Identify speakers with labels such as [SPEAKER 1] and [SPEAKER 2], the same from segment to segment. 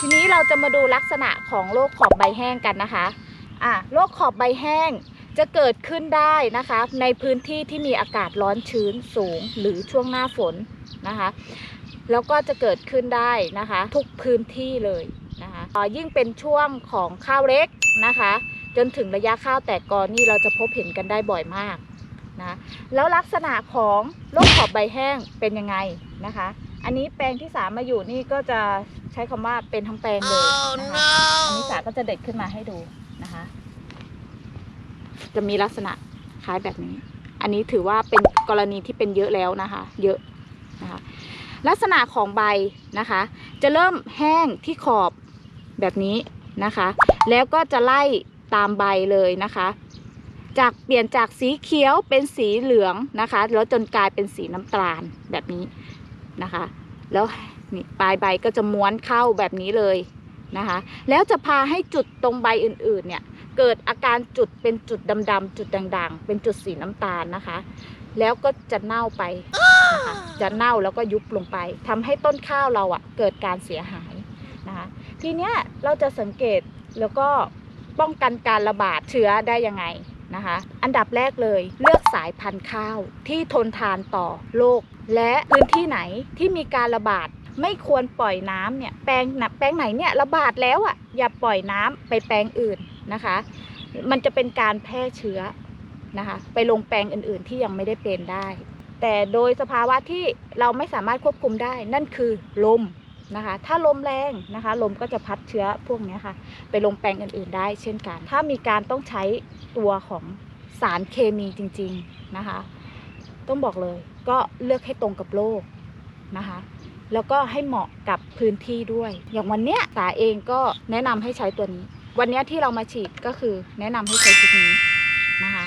[SPEAKER 1] ทีนี้เราจะมาดูลักษณะของโรคขอบใบแห้งกันนะคะอะโรคขอบใบแห้งจะเกิดขึ้นได้นะคะ ในพื้นที่ที่มีอากาศร้อนชื้นสูงหรือช่วงหน้าฝนนะคะ แล้วก็จะเกิดขึ้นได้นะคะ ทุกพื้นที่เลยนะคะยิ่งเป็นช่วงของข้าวเล็กนะคะ จนถึงระยะข้าวแตกกอนี่เราจะพบเห็นกันได้บ่อยมากนะแล้วลักษณะของโรคขอบใบแห้งเป็นยังไงนะคะ อันนี้แปลงที่สามมาอยู่นี่ก็จะ ใช้คำว่าเป็นทั้งแปลงเลยนะคะอันนี้สาก็จะเด็ดขึ้นมาให้ดูนะคะ จะมีลักษณะคล้ายแบบนี้ อันนี้ถือว่าเป็นกรณีที่เป็นเยอะแล้วนะคะ เยอะนะคะ ลักษณะของใบนะคะ จะเริ่มแห้งที่ขอบแบบนี้นะคะ แล้วก็จะไล่ตามใบเลยนะคะ จากเปลี่ยนจากสีเขียวเป็นสีเหลืองนะคะ แล้วจนกลายเป็นสีน้ำตาลแบบนี้นะคะ แล้ว นี่ปลายใบก็จะม้วนเข้าแบบนี้เลยนะคะ แล้วจะพาให้จุดตรงใบอื่นๆเนี่ยเกิดอาการจุดเป็นจุดดำๆจุดด่างๆ เป็นจุดสีน้ำตาลนะคะ แล้วก็จะเน่าไปนะคะจะเน่าแล้วก็ยุบลงไปทำให้ต้นข้าวเราอะ่ะเกิดการเสียหายนะคะทีเนี้ยเราจะสังเกตแล้วก็ป้องกันการระบาดเชื้อได้ยังไงนะคะ อันดับแรกเลยเลือกสายพันธุ์ข้าวที่ทนทานต่อโรคและพื้นที่ไหนที่มีการระบาด ไม่ควรปล่อยน้ำเนี่ยแปลงแปลงไหนเนี่ยระบาดแล้วอะอย่าปล่อยน้ำไปแปลงอื่นนะคะ มันจะเป็นการแพร่เชื้อนะคะ ไปลงแปลงอื่นๆที่ยังไม่ได้เป็นได้ แต่โดยสภาวะที่เราไม่สามารถควบคุมได้ นั่นคือลมนะคะ ถ้าลมแรงนะคะ ลมก็จะพัดเชื้อพวกนี้ค่ะ ไปลงแปลงอื่นๆได้ เช่นกัน ถ้ามีการต้องใช้ตัวของสารเคมีจริง ๆนะคะ ต้องบอกเลยก็เลือกให้ตรงกับโรคนะคะ แล้วก็ให้เหมาะกับพื้นที่ด้วย อย่างวันเนี้ยสาเองก็แนะนำให้ใช้ตัวนี้ วันเนี้ยที่เรามาฉีดก็คือแนะนำให้ใช้ชุดนี้นะคะ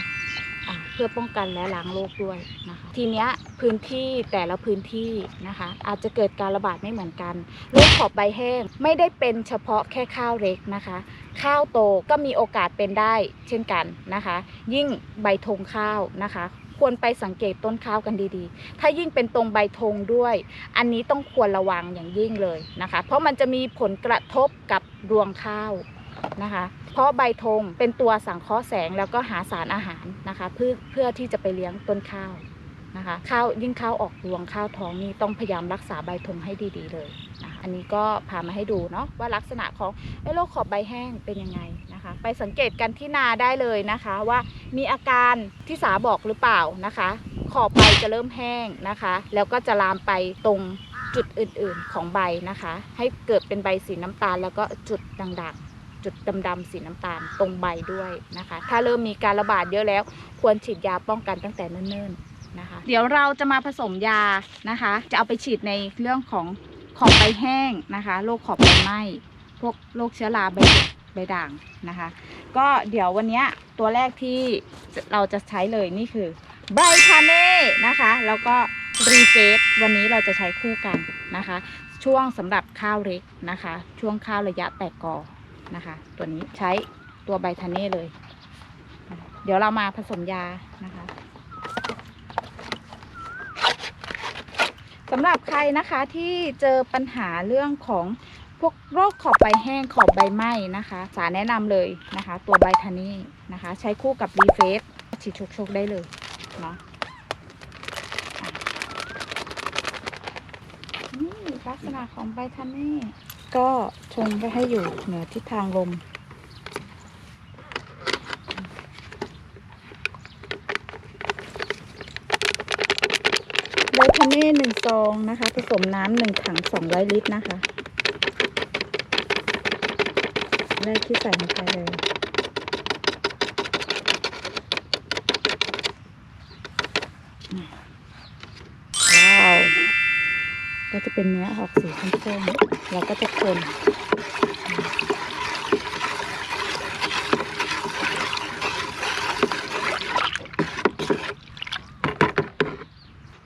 [SPEAKER 1] เพื่อป้องกันและล้างโรคด้วยนะคะทีเนี้ยพื้นที่แต่ละพื้นที่นะคะ อาจจะเกิดการระบาดไม่เหมือนกันโรคขอบใบแห้งไม่ได้เป็นเฉพาะแค่ข้าวเล็กนะคะ ข้าวโตก็มีโอกาสเป็นได้เช่นกันนะคะ ยิ่งใบธงข้าวนะคะควรไปสังเกตต้นข้าวกันดีๆ ถ้ายิ่งเป็นตรงใบธงด้วย อันนี้ต้องควรระวังอย่างยิ่งเลยนะคะ เพราะมันจะมีผลกระทบกับรวงข้าว นะคะ เพราะใบธงเป็นตัวสังเคราะห์แสงแล้วก็หาสารอาหารนะคะเพื่อเพื่อที่จะไปเลี้ยงต้นข้าวนะคะข้าวยิ่งข้าวออกรวงข้าวท้องนี่ต้องพยายามรักษาใบธงให้ดีๆเลยนะคะอันนี้ก็พามาให้ดูเนาะว่าลักษณะของไอ้โรคขอบใบแห้งเป็นยังไงนะคะ ไปสังเกตกันที่นาได้เลยนะคะว่ามีอาการที่สาบอกหรือเปล่านะคะ ขอบใบจะเริ่มแห้งนะคะ แล้วก็จะลามไปตรงจุดอื่นๆของใบนะคะ ให้เกิดเป็นใบสีน้ำตาลแล้วก็จุดด่างๆ จุดดำๆสีน้ำตาลตรงใบด้วยนะคะ ถ้าเริ่มมีการระบาดเยอะแล้ว ควรฉีดยาป้องกันตั้งแต่เนิ่นๆนะคะ เดี๋ยวเราจะมาผสมยานะคะ จะเอาไปฉีดในเรื่องของขอบใบแห้งนะคะโรคขอบใบไหม้พวกโรคเชื้อราใบใบด่างนะคะ ก็เดี๋ยววันนี้ตัวแรกที่เราจะใช้เลยนี่คือไบรทาเน่นะคะ แล้วก็รีเฟสวันนี้เราจะใช้คู่กันนะคะ ช่วงสำหรับข้าวเล็กนะคะ ช่วงข้าวระยะแตกกอ นะคะ ตัวนี้ใช้ตัวไบทาเน่เลย เดี๋ยวเรามาผสมยานะคะสำหรับใครนะคะที่เจอปัญหาเรื่องของพวกโรคขอบใบแห้งขอบใบไหม้นะคะ สาแนะนำเลยนะคะ ตัวไบทาเน่นะคะ ใช้คู่กับรีเฟสฉีดชกๆได้เลยเนาะอะนี่ลักษณะของใบทันนี่ก็ ชงไปให้อยู่เหนือทิศทางลม ใบทันนี่หนึ่งซองนะคะ ผสมน้ำหนึ่งถังสองร้อยลิตรนะคะ แรกที่ใส่ลงไปเลย ว้าว ก็จะเป็นเนื้อออกสีส้มๆเราก็จะคน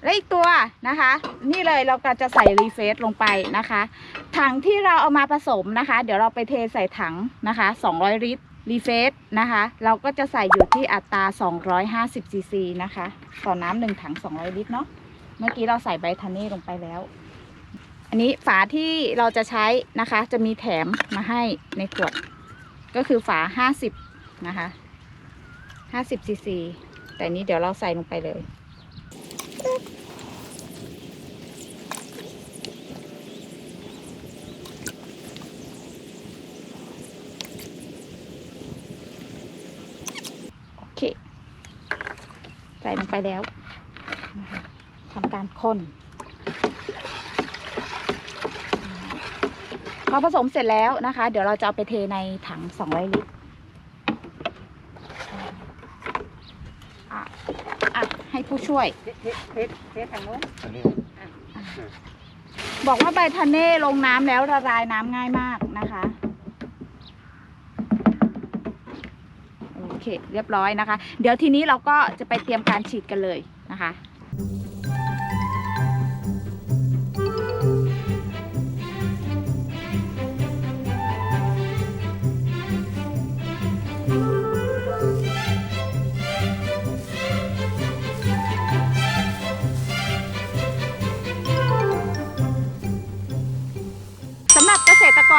[SPEAKER 1] และอีกตัวนะคะ นี่เลยเราก็จะใส่รีเฟสลงไปนะคะ ถังที่เราเอามาผสมนะคะ เดี๋ยวเราไปเทใส่ถังนะคะ 200 ลิตรรีเฟสนะคะ เราก็จะใส่อยู่ที่อัตรา 250 ซีซีนะคะ ต่อน้ำหนึ่งถัง 200 ลิตรเนาะเมื่อกี้เราใส่ใบทันนี่ลงไปแล้ว อันนี้ฝาที่เราจะใช้นะคะ จะมีแถมมาให้ในขวด ก็คือฝา50นะคะ50ซีซีแต่นี้เดี๋ยวเราใส่ลงไปเลยโอเคใส่ลงไปแล้วทำการคน พอผสมเสร็จแล้วนะคะ เดี๋ยวเราจะเอาไปเทในถัง 200 ลิตรอะอะให้ผู้ช่วย
[SPEAKER 2] เทสเทสเทสทางโน้น
[SPEAKER 3] อันนี้
[SPEAKER 1] บอกว่าใบทะเน่ลงน้ำแล้วละลายน้ำง่ายมากนะคะโอเคเรียบร้อยนะคะ เดี๋ยวทีนี้เราก็จะไปเตรียมการฉีดกันเลยนะคะ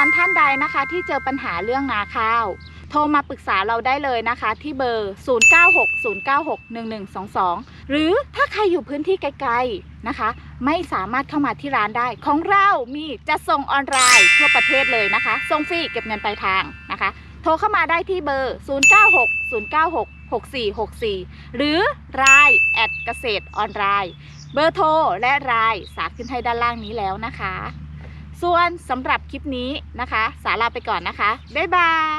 [SPEAKER 1] เกษตรกรท่านใดนะคะที่เจอปัญหาเรื่องนาข้าว โทรมาปรึกษาเราได้เลยนะคะ ที่เบอร์ 0960961122 หรือถ้าใครอยู่พื้นที่ไกลๆนะคะ ไม่สามารถเข้ามาที่ร้านได้ ของเรามีจะส่งออนไลน์ทั่วประเทศเลยนะคะส่งฟรีเก็บเงินปลายทางนะคะ โทรเข้ามาได้ที่เบอร์ 0960966464 หรือรายแอดเกษตรออนไลน์ เบอร์โทรและรายสาขึ้นให้ด้านล่างนี้แล้วนะคะ ส่วนสำหรับคลิปนี้นะคะ สาลาไปก่อนนะคะ บ๊ายบาย